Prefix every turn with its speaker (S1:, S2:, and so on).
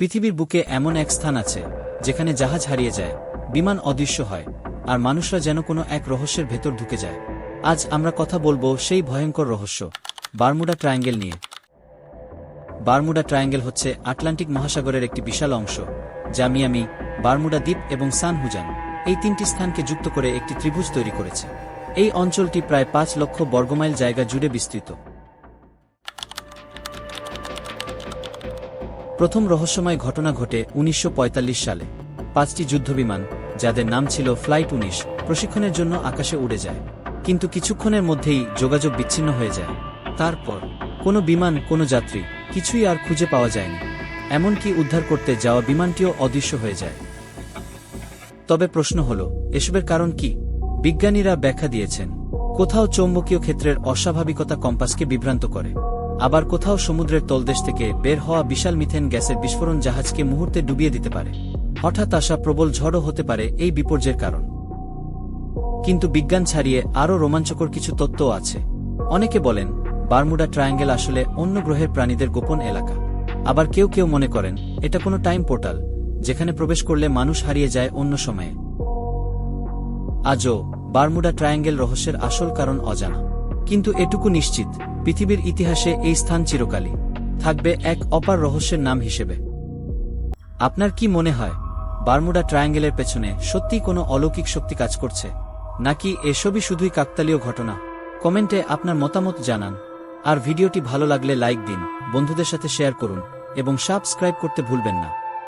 S1: পৃথিবীর বুকে এমন এক স্থান আছে, যেখানে জাহাজ হারিয়ে যায়, বিমান অদৃশ্য হয়, আর মানুষরা যেন কোনো এক রহস্যের ভেতর ঢুকে যায়। আজ আমরা কথা বলব সেই ভয়ঙ্কর রহস্য, বারমুডা ট্রায়াঙ্গেল নিয়ে। বারমুডা ট্রায়াঙ্গেল হচ্ছে আটলান্টিক মহাসাগরের একটি বিশাল অংশ, যা মিয়ামি, বারমুডা দ্বীপ এবং সান হুজান, এই তিনটি স্থানকে যুক্ত করে একটি ত্রিভুজ তৈরি করেছে। এই অঞ্চলটি প্রায় পাঁচ লক্ষ বর্গমাইল জায়গা জুড়ে বিস্তৃত। প্রথম রহস্যময় ঘটনা ঘটে উনিশশো পঁয়তাল্লিশ সালে। পাঁচটি যুদ্ধবিমান, যাদের নাম ছিল ফ্লাইট উনিশ, প্রশিক্ষণের জন্য আকাশে উড়ে যায়। কিন্তু কিছুক্ষণের মধ্যেই যোগাযোগ বিচ্ছিন্ন হয়ে যায়। তারপর, কোনো বিমান, কোনো যাত্রী কিছুই আর খুঁজে পাওয়া যায়নি। এমনকি উদ্ধার করতে যাওয়া বিমানটিও অদৃশ্য হয়ে যায়। তবে প্রশ্ন হল, এসবের কারণ কি? বিজ্ঞানীরা ব্যাখ্যা দিয়েছেন, কোথাও চৌম্বকীয় ক্ষেত্রের অস্বাভাবিকতা কম্পাসকে বিভ্রান্ত করে। আবার কোথাও সমুদ্রের তলদেশ থেকে বের হওয়া বিশাল মিথেন গ্যাসের বিস্ফোরণ জাহাজকে মুহূর্তে ডুবিয়ে দিতে পারে। হঠাৎ আসা প্রবল ঝড়ও হতে পারে এই বিপর্যয়ের কারণ। কিন্তু বিজ্ঞান ছাড়িয়ে আরও রোমাঞ্চকর কিছু তত্ত্ব আছে। অনেকে বলেন, বারমুডা ট্রায়াঙ্গেল আসলে অন্য গ্রহের প্রাণীদের গোপন এলাকা। আবার কেউ কেউ মনে করেন, এটা কোনো টাইম পোর্টাল, যেখানে প্রবেশ করলে মানুষ হারিয়ে যায় অন্য সময়ে। আজও বারমুডা ট্রায়াঙ্গেল রহস্যের আসল কারণ অজানা। কিন্তু এটুকু নিশ্চিত, পৃথিবীর ইতিহাসে এই স্থান চিরকালই থাকবে এক অপার রহস্যের নাম হিসেবে। আপনার কি মনে হয়, বারমুডা ট্রায়াঙ্গেলের পেছনে সত্যিই কোনো অলৌকিক শক্তি কাজ করছে, নাকি এসবই শুধুই কাকতালীয় ঘটনা? কমেন্টে আপনার মতামত জানান, আর ভিডিওটি ভালো লাগলে লাইক দিন, বন্ধুদের সাথে শেয়ার করুন, এবং সাবস্ক্রাইব করতে ভুলবেন না।